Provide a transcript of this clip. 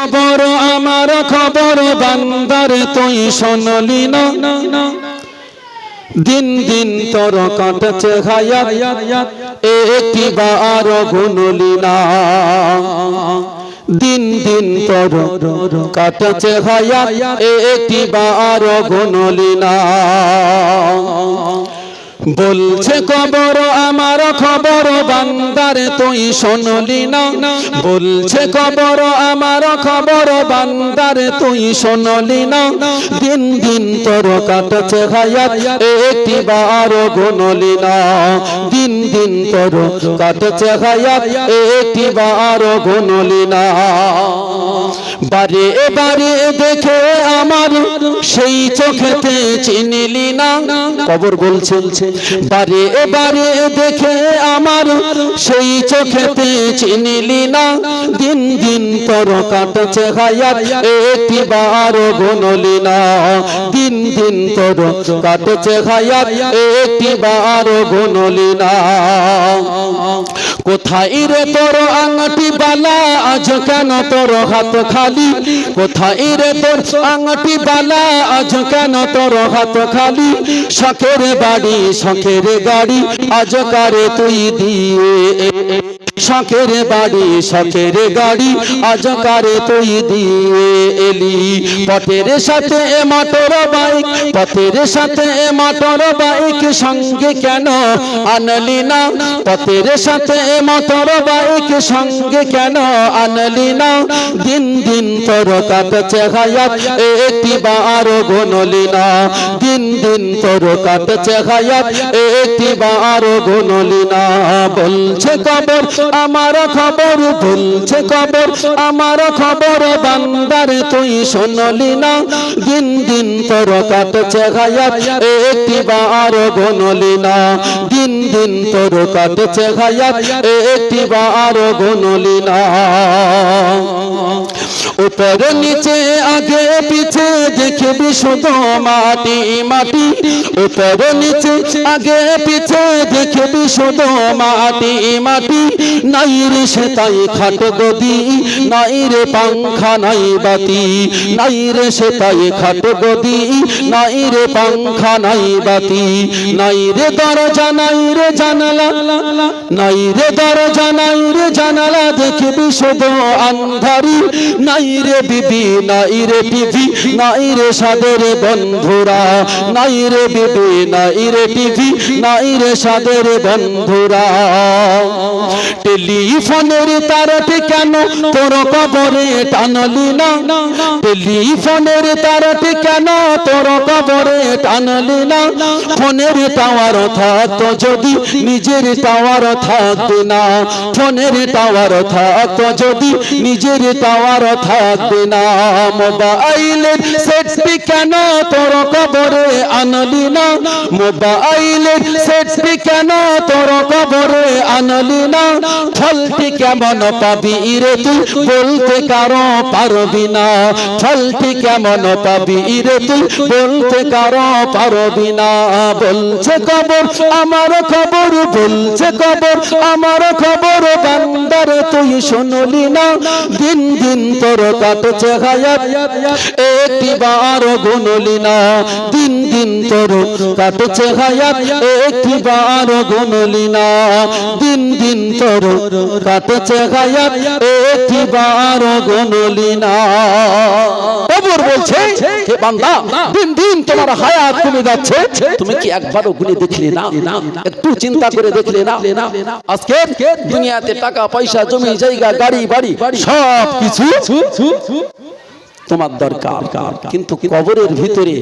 খবর, আমার খবর বান্দার, তুই শুনলি না। দিন দিন তোর কাটছে হায়াত একটি বার গুনলি না। দিন দিন তোর কাটছে হায়াত একটি বার গুনলি না। বলছে কবর আমার খবর বান্দার তুই শুনলি না। বলছে কবর আমার খবর বান্দার তুই শুনলি না। দিন দিন তোর কাটছে হায়াত, একটি বার গুনলি না। দিন দিন তোর কাটছে হায়াত, একটি বার গুনলি না। বারে বারে দেখে আমার সেই চোখেতে চিনিলি না। কবর বলছে, বারে বারে দেখে আমার, সেই চোখেতে চিনিলি না। দিন দিন তোর কাটছে হায়াত একটি বার গুনলি না। দিন দিন তোর কাটছে হায়াত একটি বার গুনলি না। কোথায় রে তোর আংটি বালা? আজ কেন তোর হাত খালি? কোথায় রে তোর আঙটি বালা? আজ কেন তোর হাত খালি? শখের বাড়ি, শখের গাড়ি, আজ কারে তুই দিয়ে? শখের বাড়ি, শখের গাড়ি, আজ কারে তুই দিয়ে এলি? পথের সাথে এ মোটর বাইক, পথের সাথে এ মোটর বাইক, সঙ্গে কেন আনলি না? পথের সাথে এ মোটর বাইক, সঙ্গে কেন আনলি না? দিন দিন তোর কাটছে হায়াত একটি বার গুনলি না। দিন দিন তোর কাটছে হায়াত একটি বার গুনলি না। বলছে কবর আমার খবর বলছে কবর আমার খবর বান্দার, তুই শুনলি না? দিন দিন তোর কাটছে হায়াত একটি বার গুনলি না। দিন দিন তোর কাটছে হায়াত একটি বার গুনলি না। উপর নিচে আগে পিছে শুধু মাটি মাটি উপর নিচে আগে পিছে দেখবি শুধু মাটি মাটি নাই রে সে তাই খাট গদি নাই রে পাংখা নাই বাতি নাই রে সে তাই খাট গদি নাই রে পাংখা নাই বাতি নাই রে দরজা নাই রে জানালা নাই রে দরজা নাই রে জানালা দেখবি শুধু আন্ধারি নাই রে বিবি নাই রে টিভি নাই রে সাদের বন্ধুরা, নাই রে বিবি, নাই রে টিভি নাই রে সাদের বন্ধুরা। টেলিফোনের তারটি কেন তোর কবরে টানলি না? টেলিফোনের তারটি কেন তোর কবরে টানলি না? ফোনের টাওয়ার থাকতো যদি, নিজের টাওয়ার থাকবে না। ফোনের টাওয়ার থাকতো যদি, নিজের টাওয়ার থাকবে না। মোবাইলের সেটটি কেন তোর কবরে আনলি না? মোবাইলের সেটটি কেন তোর কবরে আনলি না? ফলটি কেমন পাবি রে তুই? বলতে কারও পারবি না। ফলটি কেমন পাবি রে তুই? বলতে কারও পারবি না। বলছে কবর, আমার খবর বলছে কবর, আমার খবর বান্দার তুই শুনলি না। দিন দিন তোর কাটছে হায়াত, একটি বার গুনলি না। দিন দিন তোর কাটছে হায়াত, একটি বার গুনলি না। দিন দিন তোর কাটছে হায়াত, একটি বার গুনলি না। কবর বলছে হে বান্দা দিন দিন তোমার হায়াত কমে যাচ্ছে। তুমি কি একবারও গুনে দেখলে না? একটু চিন্তা করে দেখলে না? আজকে দুনিয়াতে টাকা পয়সা জমি জায়গা গাড়ি বাড়ি সব কিছু তোমার দরকার। কিন্তু কবরের ভিতরে